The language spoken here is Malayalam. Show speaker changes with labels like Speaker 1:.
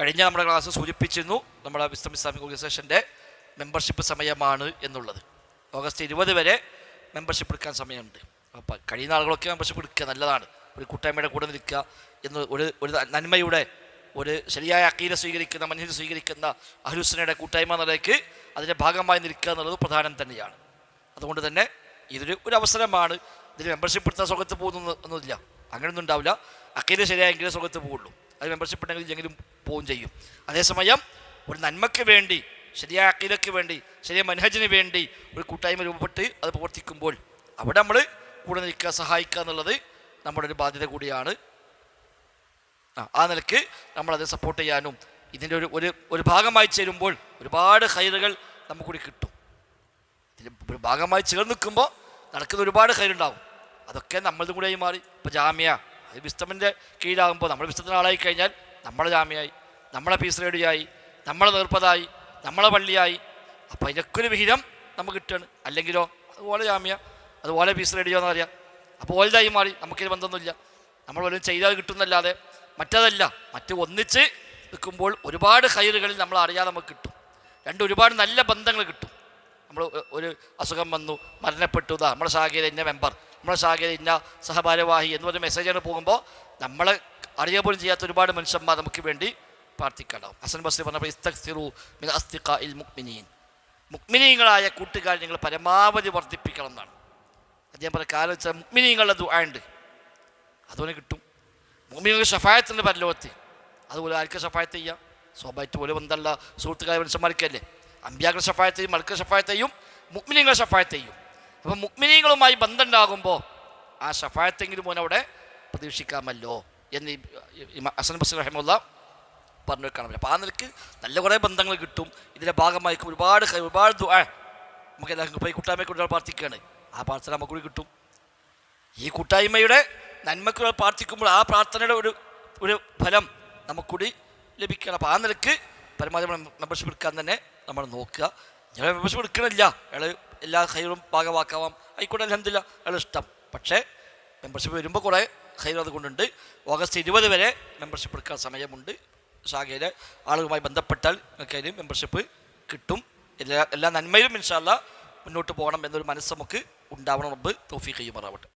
Speaker 1: കഴിഞ്ഞ നമ്മുടെ ക്ലാസ് സൂചിപ്പിച്ചിരുന്നു നമ്മുടെ വിസ്തം ഇസ്ലാമിക് ഓർഗനൈസേഷന്റെ മെമ്പർഷിപ്പ് സമയമാണ് എന്നുള്ളത്. ഓഗസ്റ്റ് ഇരുപത് വരെ മെമ്പർഷിപ്പ് എടുക്കാൻ സമയമുണ്ട്. അപ്പോൾ കഴിയുന്ന ആളുകളൊക്കെ മെമ്പർഷിപ്പ് എടുക്കുക നല്ലതാണ്. ഒരു കൂട്ടായ്മയുടെ കൂടെ നിൽക്കുക എന്ന് ഒരു ഒരു നന്മയുടെ ഒരു ശരിയായ അക്കീല സ്വീകരിക്കുന്ന മനുഷ്യർ സ്വീകരിക്കുന്ന അഹ്ലുസനയുടെ കൂട്ടായ്മ നിലയ്ക്ക് അതിന്റെ ഭാഗമായി നിൽക്കുക എന്നുള്ളത് പ്രധാനം തന്നെയാണ്. അതുകൊണ്ട് തന്നെ ഇതൊരു ഒരു അവസരമാണ്. ഇതിൽ മെമ്പർഷിപ്പ് എടുത്താൽ സുഖത്ത് പോകുന്നു ഒന്നുമില്ല. അങ്ങനെയൊന്നും ഉണ്ടാവില്ല. അക്കീല ശരിയായെങ്കിലേ സുഖത്ത് പോകുള്ളൂ. അത് മെമ്പർഷിപ്പ് ഉണ്ടെങ്കിൽ ഇല്ലെങ്കിലും പോവുകയും ചെയ്യും. അതേസമയം ഒരു നന്മയ്ക്ക് വേണ്ടി ശരിയായ അക്കീലയ്ക്ക് വേണ്ടി ശരിയായ മനഹജിന് വേണ്ടി ഒരു കൂട്ടായ്മ രൂപപ്പെട്ട് അത് പ്രവർത്തിക്കുമ്പോൾ അവിടെ നമ്മൾ കൂടെ നിൽക്കുക സഹായിക്കുക എന്നുള്ളത് നമ്മുടെ ഒരു ബാധ്യത കൂടിയാണ്. ആ നിലയ്ക്ക് നമ്മളത് സപ്പോർട്ട് ചെയ്യാനും ഇതിന്റെ ഒരു ഒരു ഒരു ഭാഗമായി ചേരുമ്പോൾ ഒരുപാട് ഹൈറുകൾ നമുക്കൂടി കിട്ടും. ഇതിൽ ഒരു ഭാഗമായി ചേർന്ന് നിൽക്കുമ്പോൾ നടക്കുന്ന ഒരുപാട് ഹൈറുണ്ടാവും അതൊക്കെ നമ്മളതും കൂടെയായി മാറി. ഇപ്പോൾ ജാമ്യ വിസ്തമിന്റെ കീഴിലാകുമ്പോൾ നമ്മൾ വിസ്തത്തിന്റെ ആളായി കഴിഞ്ഞാൽ നമ്മളെ ജാമ്യായി നമ്മളെ പീസ് റേഡിയായി നമ്മളെ നേർപ്പതായി നമ്മളെ പള്ളിയായി. അപ്പോൾ അതിനൊക്കെ ഒരു വിഹിതം നമുക്ക് കിട്ടുകയാണ്. അല്ലെങ്കിലോ അതുപോലെ ജാമ്യ അതുപോലെ പീസ് റേഡിയോ എന്നറിയാം അപ്പോൾ ഓലതായി മാറി നമുക്കിത് ബന്ധമൊന്നുമില്ല. നമ്മൾ ഓരോ ചെയ്താൽ കിട്ടുന്നല്ലാതെ മറ്റതല്ല. മറ്റ് ഒന്നിച്ച് നിൽക്കുമ്പോൾ ഒരുപാട് ഹൈറുകളിൽ നമ്മൾ അറിയാതെ നമുക്ക് കിട്ടും. രണ്ട് ഒരുപാട് നല്ല ബന്ധങ്ങൾ കിട്ടും. നമ്മൾ ഒരു അസുഖം വന്നു മരണപ്പെട്ടു നമ്മുടെ ശാഖയിൽ ഇന്ന മെമ്പർ നമ്മുടെ ശാഖയിൽ ഇന്ന സഹഭാരവാഹി എന്ന് പറഞ്ഞ മെസ്സേജാണ് പോകുമ്പോൾ നമ്മളെ അറിയുക പോലും ചെയ്യാത്ത ഒരുപാട് മനുഷ്യന്മാർ നമുക്ക് വേണ്ടി പ്രാർത്ഥിക്കാണ്ടാവും ഹസൻ ബസ്രി പറഞ്ഞപ്പോൾ മുക്മിനീങ്ങളായ കൂട്ടുകാർ നിങ്ങൾ പരമാവധി വർദ്ധിപ്പിക്കണം എന്നാണ്. അദ്ദേഹം പറഞ്ഞ കാലം വെച്ചാൽ മുക്മിനീങ്ങളുടെ ദുആ ഉണ്ട്. അതുപോലെ കിട്ടും. മുക്മിനീങ്ങൾ ഷഫായത്തിന്റെ പരലോകത്ത്. അതുപോലെ ആർക്ക് ഷഫായത്ത് ചെയ്യാം. സ്വാഭാവികത്ത് പോലെ ബന്ധമല്ല സുഹൃത്തുക്കളായ മനുഷ്യന്മാർക്കല്ലേ? അമ്പ്യാക്കൾ ഷഫായത്തെയും മൽക്ക ഷഫായത്തെയും മുക്മിനീങ്ങൾ ഷഫായത്തെയും അപ്പം മുക്മിനീങ്ങളുമായി ബന്ധമുണ്ടാകുമ്പോൾ ആ ഷഫായത്തെങ്കിലും മോനവിടെ പ്രതീക്ഷിക്കാമല്ലോ. എന്ന് ഹസൻ ബസീർ റഹിമുള്ള പറഞ്ഞു വെക്കാൻ അപ്പോൾ ആ നിലയ്ക്ക് നല്ല കുറേ ബന്ധങ്ങൾ കിട്ടും. ഇതിന്റെ ഭാഗമായി ഒരുപാട് ഒരുപാട് നമുക്ക് എല്ലാവർക്കും ഇപ്പോൾ ഈ ഒരാൾ പ്രാർത്ഥിക്കുകയാണ്. ആ പ്രാർത്ഥന നമുക്ക് കൂടി കിട്ടും. ഈ കൂട്ടായ്മയുടെ നന്മക്കുകൾ പ്രാർത്ഥിക്കുമ്പോൾ ആ പ്രാർത്ഥനയുടെ ഒരു ഒരു ഫലം നമുക്കൂടി ലഭിക്കണം അപ്പോൾ ആ നിലയ്ക്ക് പരമാവധി മെമ്പർഷിപ്പ് എടുക്കാൻ തന്നെ നമ്മൾ നോക്കുക. ഞാൻ മെമ്പർഷിപ്പ് എടുക്കണില്ല. അയാൾ എല്ലാ ഹൈറും ഭാഗമാക്കാവാം ആയിക്കോട്ടെ അലഹമില്ല അയാൾ ഇഷ്ടം. പക്ഷേ മെമ്പർഷിപ്പ് വരുമ്പോൾ കുറേ ഹൈർ കൊണ്ടുണ്ട് ഓഗസ്റ്റ് ഇരുപത് വരെ മെമ്പർഷിപ്പ് എടുക്കാൻ സമയമുണ്ട്. ശാഖയിലെ ആളുകളുമായി ബന്ധപ്പെട്ടാൽ നിങ്ങൾക്ക് അതിന് മെമ്പർഷിപ്പ് കിട്ടും. എല്ലാ എല്ലാ നന്മയിലും ഇൻഷാല്ല മുന്നോട്ട് പോകണം എന്നൊരു മനസ്സ് നമുക്ക് ഉണ്ടാവണം. റബ്ബ് തോഫി ചെയ്യുമാറാവട്ടെ.